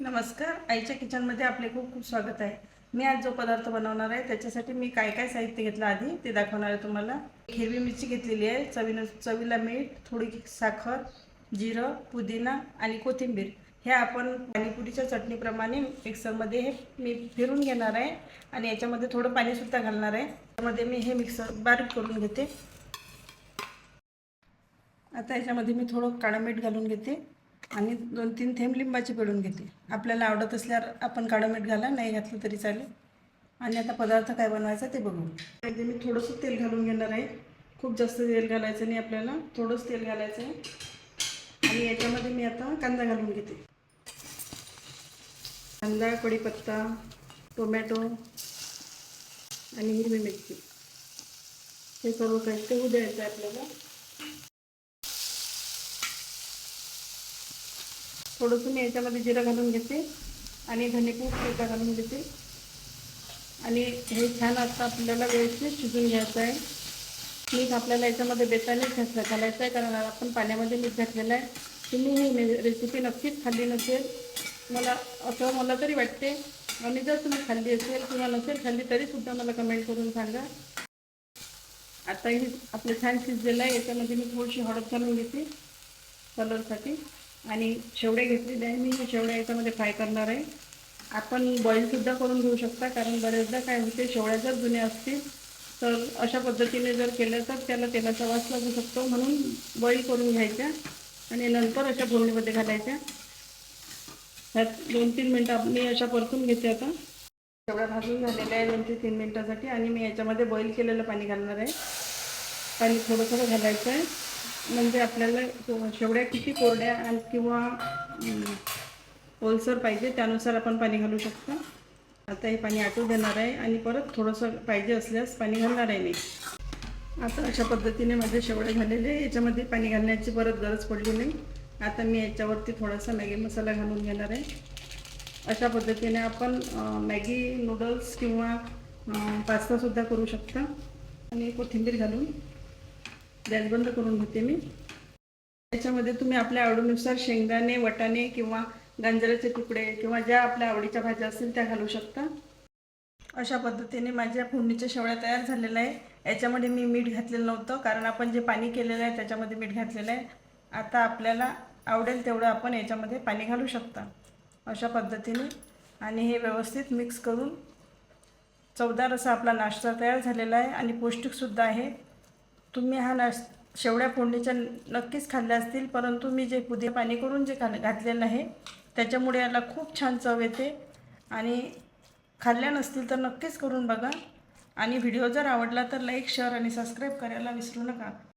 नमस्कार. आईच्या किचनमध्ये आपले खूप खूप स्वागत आहे. मी आज जो पदार्थ बनवणार आहे त्याच्यासाठी मी काय काय साहित्य घेतलं आधी ते दाखवणार आहे तुम्हाला. हिरवी मिरची घेतलेली आहे चवीनं चवीला मीठ थोडी साखर जिरं पुदिना आणि कोथिंबीर. हे आपण पाणीपुरीच्या चटणीप्रमाणे मिक्सरमध्ये हे मी फिरून घेणार आहे आणि याच्यामध्ये थोडं पाणीसुद्धा घालणार आहे. त्यामध्ये मी हे मिक्सर बारीक करून घेते. आता याच्यामध्ये मी थोडं काळं मीठ घालून घेते. आणि दोन तीन थेंब लिंबाची पिळून घेते. आपल्याला आवडत असल्यावर आपण काळं मीठ घाला नाही घातलं तरी चालेल. आणि आता पदार्थ काय बनवायचा ते बघू. त्यामध्ये मी थोडंसं तेल घालून घेणार आहे. खूप जास्त तेल घालायचं नाही आपल्याला थोडंच तेल घालायचं आहे. आणि याच्यामध्ये मी आता कांदा घालून घेते. कांदा कढीपत्ता टोमॅटो आणि हिरवी मिरची. हे सर्व काही ते द्यायचं आहे आपल्याला. थोडंसं मी याच्यामध्ये जिरं घालून घेते आणि धनेपूड सुद्धा घालून घेते. आणि हे छान आता आपल्याला व्यवस्थित शिजून घ्यायचं आहे. मीठ आपल्याला याच्यामध्ये बेतानेच घातलं घालायचं आहे कारण आपण पाण्यामध्ये मीठ घातलेलं आहे. तुम्ही ही रेसिपी नक्कीच खाल्ली नसेल. मला असं मला तरी वाटते आणि जर तुम्ही खाल्ली असेल किंवा नसेल खाल्ली तरीसुद्धा मला कमेंट करून सांगा. आता ही आपलं छान शिजलेलं आहे याच्यामध्ये मी थोडीशी हळद घालून घेते कलरसाठी आणि शेवड्या घेतलेल्या आहे. मी हे शेवड्या याच्यामध्ये फ्राय करणार आहे. आपण बॉईलसुद्धा करून घेऊ शकता कारण बरेचदा काय होते शेवड्या जर जुन्या असतील तर अशा पद्धतीने जर केलं तर त्याला तेलाचा वास लागू शकतो. म्हणून बॉईल करून घ्यायच्या आणि नंतर अशा फोडणीमध्ये घालायच्या. ह्यात दोन तीन मिनटं मी अशा परतून घेते आता. शेवड्या भाजून झालेल्या आहे दोन ते तीन मिनटासाठी आणि मी याच्यामध्ये बॉईल केलेलं पाणी घालणार आहे. पाणी थोडं थोडं घालायचं आहे. म्हणजे आपल्याला शेवड्या किती कोरड्या आणि किंवा ओलसर पाहिजे त्यानुसार आपण पाणी घालू शकतो. आता हे पाणी आटू देणार आहे आणि परत थोडंसं पाहिजे असल्यास पाणी घालणार आहे मी. आता अशा पद्धतीने माझे शेवळे झालेले आहे. याच्यामध्ये पाणी घालण्याची परत गरज पडली नाही. आता मी याच्यावरती थोडासा मॅगी मसाला घालून घेणार आहे. अशा पद्धतीने आपण मॅगी नूडल्स किंवा पास्तासुद्धा करू शकता. आणि कोथिंबीर घालून गॅस बंद करून घेते मी. त्याच्यामध्ये तुम्ही आपल्या आवडीनुसार शेंगदाणे वटाणे किंवा गांजराचे तुकडे किंवा ज्या आपल्या आवडीच्या भाज्या असतील त्या घालू शकता. अशा पद्धतीने माझ्या फोडणीच्या शेवळ्या तयार झालेल्या आहे. याच्यामध्ये मी मीठ घातलेलं नव्हतं कारण आपण जे पाणी केलेलं आहे त्याच्यामध्ये मीठ घातलेलं आहे. आता आपल्याला आवडेल तेवढं आपण याच्यामध्ये पाणी घालू शकता. अशा पद्धतीने. आणि हे व्यवस्थित मिक्स करून चवदार असा आपला नाश्ता तयार झालेला आहे. आणि पौष्टिकसुद्धा आहे. तुम्ही हा नाश शेवड्या फोडणीच्या नक्कीच खाल्ल्या असतील परंतु मी जे पुदे पाणी करून जे खा घातलेलं आहे त्याच्यामुळे याला खूप छान चव येते. आणि खाल्ल्या नसतील तर नक्कीच करून बघा. आणि व्हिडिओ जर आवडला तर लाईक शेअर आणि सबस्क्राईब करायला विसरू नका.